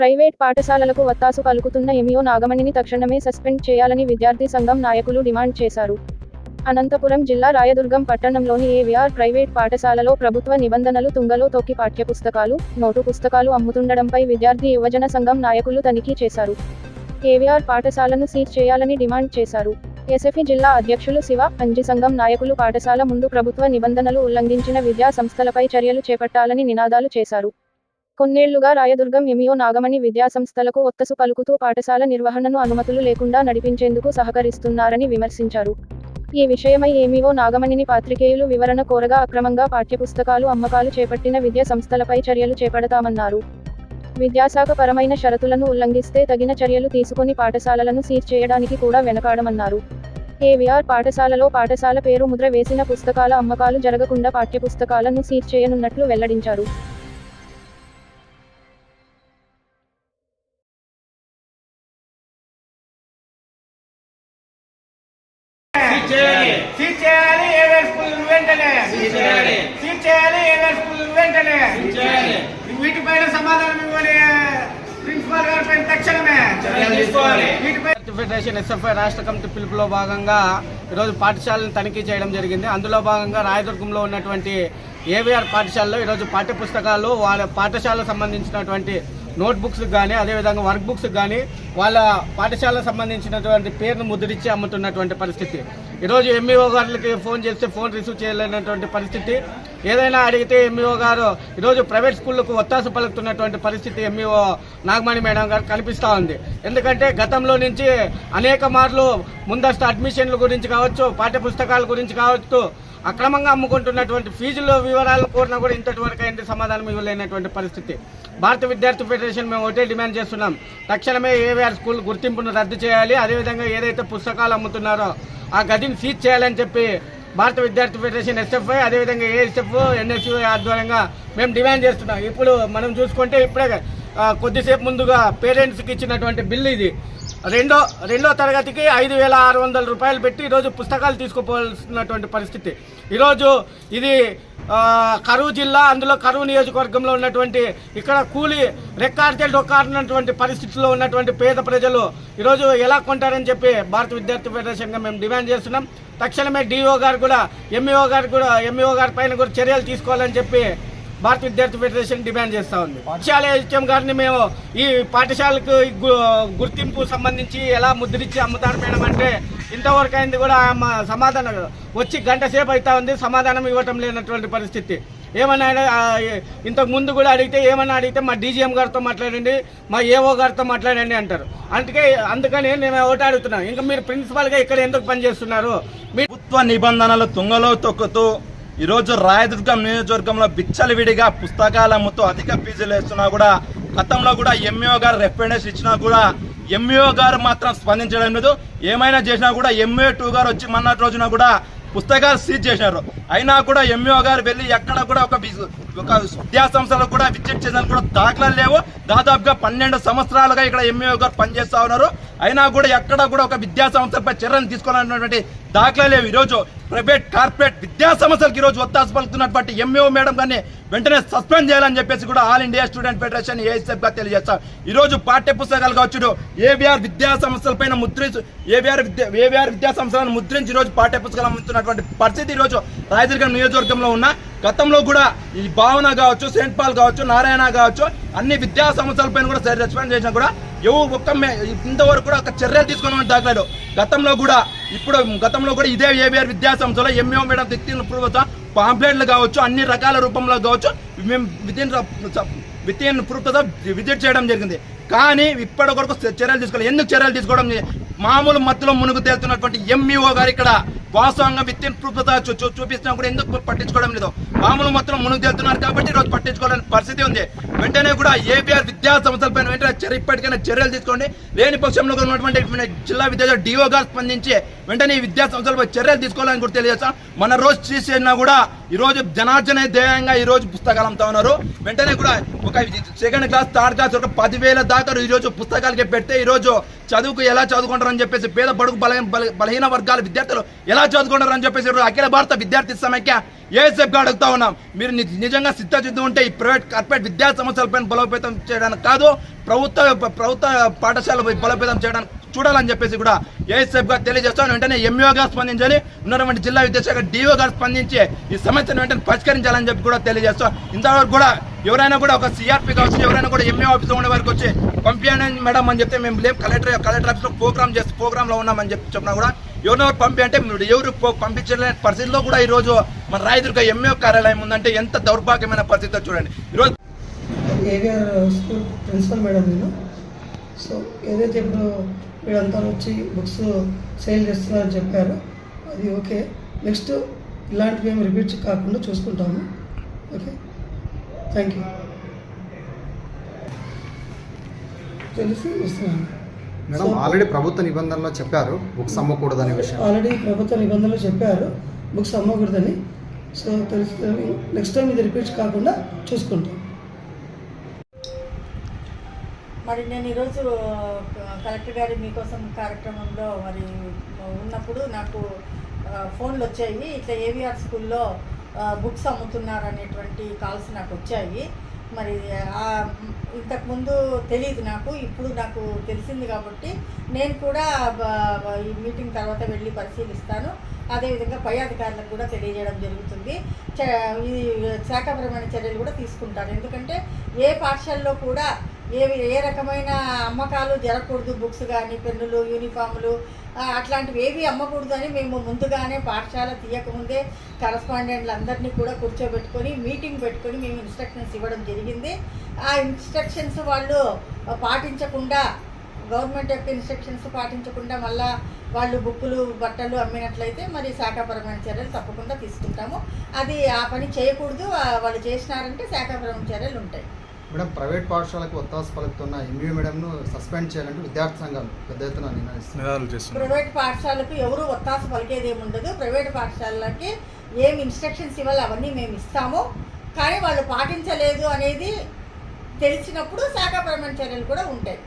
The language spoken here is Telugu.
ప్రైవేట్ పాఠశాలలకు వత్తాసు పలుకుతున్న ఎంఈఓ నాగమణిని తక్షణమే సస్పెండ్ చేయాలని విద్యార్థి సంఘం నాయకులు డిమాండ్ చేశారు. అనంతపురం జిల్లా రాయదుర్గం పట్టణంలోని ఏవిఆర్ ప్రైవేట్ పాఠశాలలో ప్రభుత్వ నిబంధనలు తుంగలో తొక్కి పాఠ్యపుస్తకాలు నోటు పుస్తకాలు అమ్ముతుండడంపై విద్యార్థి యువజన సంఘం నాయకులు తనిఖీ చేశారు. ఏవిఆర్ పాఠశాలను సీజ్ చేయాలని డిమాండ్ చేశారు. ఎస్ఎఫ్ఈ జిల్లా అధ్యక్షులు శివ అంజి సంఘం నాయకులు పాఠశాల ముందు ప్రభుత్వ నిబంధనలు ఉల్లంఘించిన విద్యా సంస్థలపై చర్యలు చేపట్టాలని నినాదాలు చేశారు. కొన్నేళ్ళుగా రాయదుర్గం ఎమియో నాగమణి విద్యాసంస్థలకు ఒత్తసు పలుకుతూ పాఠశాల నిర్వహణను అనుమతులు లేకుండా నడిపించేందుకు సహకరిస్తున్నారని విమర్శించారు. ఈ విషయమై ఏమీఓ నాగమణిని పాత్రికేయులు వివరణ కోరగా అక్రమంగా పాఠ్యపుస్తకాలు అమ్మకాలు చేపట్టిన విద్యా సంస్థలపై చర్యలు చేపడతామన్నారు. విద్యాశాఖ పరమైన షరతులను ఉల్లంఘిస్తే తగిన చర్యలు తీసుకొని పాఠశాలలను సీజ్ చేయడానికి కూడా వెనకాడమన్నారు. ఏవిఆర్ పాఠశాలలో పాఠశాల పేరు ముద్ర వేసిన పుస్తకాల అమ్మకాలు జరగకుండా పాఠ్యపుస్తకాలను సీజ్ చేయనున్నట్లు వెల్లడించారు. సీజ్ చేయాలి స్కూల్ వెంటనే. సీజ్ చేయాలి. స్కూల్ వెంటనే. వీటిపైన సమాధానం ఇవ్వాలి ప్రిన్సిపాల్ గారి పైన తక్షణమే. ఫెడరేషన్ ఎస్ఎఫ్ఐ రాష్ట్ర కమిటీ పిలుపులో భాగంగా ఈరోజు పాఠశాలను తనిఖీ చేయడం జరిగింది. అందులో భాగంగా రాయదుర్గంలో ఉన్నటువంటి ఏవిఆర్ పాఠశాలలో ఈరోజు పాఠ్య పుస్తకాలు వాళ్ళ పాఠశాలకు సంబంధించినటువంటి నోట్ బుక్స్ కానీ అదేవిధంగా వర్క్ బుక్స్ కానీ వాళ్ళ పాఠశాలకు సంబంధించినటువంటి పేరును ముద్రించి అమ్ముతున్నటువంటి పరిస్థితి. ఈరోజు ఎంఈఓ గారికి ఫోన్ చేస్తే ఫోన్ రిసీవ్ చేయలేనటువంటి పరిస్థితి. ఏదైనా అడిగితే ఎంఈఓ గారు ఈరోజు ప్రైవేట్ స్కూళ్ళకు ఒత్తాస పలుకుతున్నటువంటి పరిస్థితి ఎంఈఓ నాగమణి మేడం గారు కనిపిస్తూ ఉంది. ఎందుకంటే గతంలో నుంచి అనేక మార్లు ముందస్తు అడ్మిషన్ల గురించి కావచ్చు పాఠ్య పుస్తకాల గురించి కావచ్చు అక్రమంగా అమ్ముకుంటున్నటువంటి ఫీజుల వివరాలు కోరినా కూడా ఇంతటి వరకు అయింది సమాధానం ఇవ్వలేనటువంటి పరిస్థితి. భారత విద్యార్థి ఫెడరేషన్ మేము ఒకటే డిమాండ్ చేస్తున్నాం. తక్షణమే ఏవిఆర్ స్కూల్ గుర్తింపును రద్దు చేయాలి. అదేవిధంగా ఏదైతే పుస్తకాలు అమ్ముతున్నారో ఆ గదిని సీజ్ చేయాలని చెప్పి భారత విద్యార్థి ఫెడరేషన్ ఎస్ఎఫ్ఐ అదేవిధంగా ఏఎస్ఎఫ్ ఎన్ఎస్యూ ఆధ్వర్యంగా మేము డిమాండ్ చేస్తున్నాం. ఇప్పుడు మనం చూసుకుంటే ఇప్పుడే కొద్దిసేపు ముందుగా పేరెంట్స్కి ఇచ్చినటువంటి బిల్లు ఇది. రెండో రెండో తరగతికి ఐదు వేల ఆరు వందల రూపాయలు పెట్టి ఈరోజు పుస్తకాలు తీసుకుపోవాల్సినటువంటి పరిస్థితి. ఈరోజు ఇది కరువు జిల్లా అందులో కరువు నియోజకవర్గంలో ఉన్నటువంటి ఇక్కడ కూలి రెక్కాడితే డొక్కాడినటువంటి పరిస్థితుల్లో ఉన్నటువంటి పేద ప్రజలు ఈరోజు ఎలా కొంటారని చెప్పి భారత విద్యార్థి ఫెడరేషన్గా మేము డిమాండ్ చేస్తున్నాం. తక్షణమే డిఓ గారు కూడా ఎంఈఓ గారు కూడా ఎంఈఓ గారి పైన కూడా చర్యలు తీసుకోవాలని చెప్పి భారత విద్యార్థి ఫెడరేషన్ డిమాండ్ చేస్తా ఉంది. పాఠశాల హెచ్ఎం గారిని మేము ఈ పాఠశాలకు గుర్తింపు సంబంధించి ఎలా ముద్రించి అమ్ముతారు మేడం అంటే ఇంతవరకు అయింది కూడా మా సమాధానం వచ్చి గంట సేపు అవుతా ఉంది సమాధానం ఇవ్వటం లేనటువంటి పరిస్థితి. ఏమన్నా ఇంతకు ముందు కూడా అడిగితే ఏమన్నా అడిగితే మా డీజీఎం గారితో మాట్లాడండి మా ఏఓ గారితో మాట్లాడండి అంటారు. అందుకే అందుకని నేను ఒకటి అడుగుతున్నాం. ఇంకా మీరు ప్రిన్సిపాల్గా ఇక్కడ ఎందుకు పనిచేస్తున్నారు? మీ ప్రభుత్వ నిబంధనలు తుంగలో తొక్కుతూ ఈరోజు రాయదుర్గం నియోజకవర్గంలో విచ్చలవిడిగా పుస్తకాలు అమ్ముతూ అధిక ఫీజులు వేస్తున్నా కూడా గతంలో కూడా ఎంఈఓ గారు రెఫరెండెన్స్ ఇచ్చినా కూడా ఎంఈఓ గారు మాత్రం స్పందించడం లేదు. ఏమైనా చేసినా కూడా ఎంఏ టూ గారు వచ్చి మొన్నటి రోజున కూడా పుస్తకాలు సీజ్ చేశారు. అయినా కూడా ఎంఈఓ గారు వెళ్ళి ఎక్కడ కూడా ఒక ఒక విద్యాసంస్థలు కూడా విజిట్ చేసిన కూడా దాఖలాలు లేవు. దాదాపుగా పన్నెండు సంవత్సరాలుగా ఇక్కడ ఎంఈఓ గారు పనిచేస్తా ఉన్నారు. అయినా కూడా ఎక్కడ కూడా ఒక విద్యా సంస్థలపై చర్యలు తీసుకోవాలన్నటువంటి దాఖలాలు లేవు. ఈరోజు ప్రైవేట్ కార్పొరేట్ విద్యా సంస్థలకు ఈరోజు ఒత్తాసు పలుకుతున్నటువంటి ఎంఈఓ మేడం కానీ వెంటనే సస్పెండ్ చేయాలని చెప్పేసి కూడా ఆల్ ఇండియా స్టూడెంట్ ఫెడరేషన్ ఏఎస్ఎఫ్గా తెలియజేస్తాం. ఈరోజు పాఠ్య పుస్తకాలు కావచ్చు ఏబిఆర్ విద్యా సంస్థల పైన ముద్రించి ఏబిఆర్ విద్యా ఏబిఆర్ విద్యా సంస్థలను ముద్రించి ఈరోజు రోజు పాఠ్య పుస్తకాలు అమ్ముతున్నటువంటి పరిస్థితి ఈరోజు రోజు రాయదుర్గం నియోజకవర్గంలో ఉన్న గతంలో కూడా ఈ భావన కావచ్చు సెయింట్ పాల్ కావచ్చు నారాయణ కావచ్చు అన్ని విద్యా సంస్థలపైన కూడా రెస్పాండ్ చేసినా కూడా ఎవరు ఒక్క మే- ఇంతవరకు కూడా ఒక చర్యలు తీసుకున్న దాఖలేదు గతంలో కూడా ఇప్పుడు గతంలో కూడా ఇదే ఏబిఆర్ విద్యా సంస్థలో ఎంఏ మేడం తెచ్చిన ప్రభుత్వం పాంప్లెట్లు కావచ్చు అన్ని రకాల రూపంలో కావచ్చు మేము వితిన్ విత్ ఇన్ ప్రూఫ్తో విజిట్ చేయడం జరిగింది. కానీ ఇప్పటి వరకు చర్యలు తీసుకోవాలి ఎందుకు చర్యలు తీసుకోవడం? మామూలు మత్తులో మునుగు తేలుతున్నటువంటి ఎంఈఓ గారు ఇక్కడ వాస్తవంగా విత్ ఇన్ ప్రూఫ్తో చూ చూపిస్తున్నా కూడా ఎందుకు పట్టించుకోవడం లేదు? మామూలు మొత్తం మునుగు తెలుతున్నారు కాబట్టి ఈరోజు పట్టించుకోవాలని పరిస్థితి ఉంది. వెంటనే కూడా ఏపీఆర్ విద్యా సంస్థలపైన వెంటనే చర్య ఇప్పటికైనా చర్యలు తీసుకోండి. లేని పక్షంలో ఉన్నటువంటి జిల్లా విద్యా డిఓ గారు స్పందించి వెంటనే ఈ విద్యా సంస్థలపై చర్యలు తీసుకోవాలని కూడా తెలియజేస్తాం. మన రోజు చేసినా కూడా ఈరోజు జనార్జనే ధ్యేయంగా ఈరోజు పుస్తకాలు అమ్ముతా ఉన్నారు. వెంటనే కూడా ఒక సెకండ్ క్లాస్ థర్డ్ క్లాస్ ఒక పదివేల దాకా ఈరోజు పుస్తకాలకి పెడితే ఈరోజు చదువుకు ఎలా చదువుకుంటారని చెప్పేసి పేద బడుగు బలహీన బల- బలహీన వర్గాల విద్యార్థులు ఎలా చదువుకుంటారని చెప్పేసి ఈరోజు అఖిల భారత విద్యార్థి సమైక్య ఏఎస్ఎఫ్గా అడుగుతా ఉన్నాం. మీరు నిజంగా నిజంగా సిద్ధచిత్తు ఉంటే ఈ ప్రైవేట్ కార్పొరేట్ విద్యా సంస్థలపైన బలోపేతం చేయడానికి కాదు ప్రభుత్వ ప్రభుత్వ పాఠశాల బలోపేతం చేయడానికి చూడాలని చెప్పేసి కూడా ఏఎస్ఎఫ్ గారు తెలియజేస్తాను వెంటనే ఎంఈఓ గారు స్పందించాలి. ఉన్నటువంటి జిల్లా విద్యాశాఖ డిఓ గారు స్పందించి ఈ సమస్యను వెంటనే పరిష్కరించాలని చెప్పి కూడా తెలియజేస్తాం ఇంతవరకు కూడా ఎవరైనా కూడా ఒక సిఆర్పి కావచ్చు ఎవరైనా కూడా ఎంఏ ఆఫీస్ ఉండే వారికి వచ్చి పంపించండి మేడం అని చెప్తే మేము లేవు కలెక్టర్ కలెక్టర్ ఆఫీస్లో ప్రోగ్రామ్ చేసి ప్రోగ్రామ్లో ఉన్నామని చెప్పి చెప్పినా కూడా ఎవరెవరు పంపి అంటే మీరు ఎవరు పంపించలేని పరిస్థితిలో కూడా ఈ రోజు మన రాయదుర్గ ఎంఏ కార్యాలయం ఉందంటే ఎంత దౌర్భాగ్యమైన పరిస్థితితో చూడండి. ఈరోజు ఏవిఆర్ స్కూల్ ప్రిన్సిపల్ మేడం నేను. సో ఏదైతే ఇప్పుడు వీళ్ళంతా వచ్చి బుక్స్ సేల్ చేస్తున్నారని చెప్పారో. అది ఓకే. నెక్స్ట్ ఇలాంటివి ఏమి రిపీట్ కాకుండా చూసుకుంటాము. ఓకే. Thank you. తెలిసి ఇస్తున్నాను. మేడం ఆల్రెడీ ప్రభుత్వ నిబంధనలో చెప్పారు బుక్స్ అమ్మకూడదనే విషయం. ఆల్రెడీ ప్రభుత్వ నిబంధనలు చెప్పారు బుక్స్ అమ్మకూడదని. సో తెలిసి నెక్స్ట్ టైం ఇది రిపీట్ కాకుండా చూసుకుంటాం. మరి నేను ఈరోజు క- కలెక్టర్ గారి మీకోసం కార్యక్రమంలో మరి ఉన్నప్పుడు నాకు ఫోన్లు వచ్చాయి. ఇట్లా ఏవిఆర్ స్కూల్లో బుక్స్ అమ్ముతున్నారు అనేటువంటి కాల్స్ నాకు వచ్చాయి. మరి ఇంతకుముందు తెలియదు నాకు. ఇప్పుడు నాకు తెలిసింది కాబట్టి నేను కూడా ఈ మీటింగ్ తర్వాత వెళ్ళి పరిశీలిస్తాను. అదేవిధంగా పై అధికారులకు కూడా తెలియజేయడం జరుగుతుంది. చ- ఈ శాఖపరమైన చర్యలు కూడా తీసుకుంటారు. ఎందుకంటే ఏ పాఠశాలలో కూడా ఏవి ఏ రకమైన అమ్మకాలు జరగకూడదు బుక్స్ కానీ పెన్నులు యూనిఫామ్లు అట్లాంటివి ఏవి అమ్మకూడదు అని మేము ముందుగానే పాఠశాల తీయకముందే కరస్పాండెంట్లు అందరినీ కూడా కూర్చోబెట్టుకొని మీటింగ్ పెట్టుకొని మేము ఇన్స్ట్రక్షన్స్ ఇవ్వడం జరిగింది. ఆ ఇన్స్ట్రక్షన్స్ వాళ్ళు పాటించకుండా గవర్నమెంట్ యొక్క ఇన్స్ట్రక్షన్స్ పాటించకుండా మళ్ళా వాళ్ళు బుక్కులు బట్టలు అమ్మినట్లయితే మరి శాఖాపరమైన చర్యలు తప్పకుండా తీసుకుంటాము. అది ఆ పని చేయకూడదు వాళ్ళు చేసినారంటే శాఖాపరమైన చర్యలు ఉంటాయి. మేడం ప్రైవేట్ పాఠశాలకు ఒత్తాసు పలుకుతున్న ఎంబీఏ మేడంను సస్పెండ్ చేయాలంటే విద్యార్థి సంఘాలు పెద్ద ఎత్తున నిర్ణయిస్తున్నారు. ప్రైవేట్ పాఠశాలకు ఎవరు ఒత్తాసు పలికేది ఏమి ఉండదు ప్రైవేట్ పాఠశాలలకి ఏం ఇన్స్ట్రక్షన్స్ ఇవ్వాలి అవన్నీ మేము ఇస్తాము. కానీ వాళ్ళు పాటించలేదు అనేది తెలిసినప్పుడు శాఖాపరమైన చర్యలు కూడా ఉంటాయి.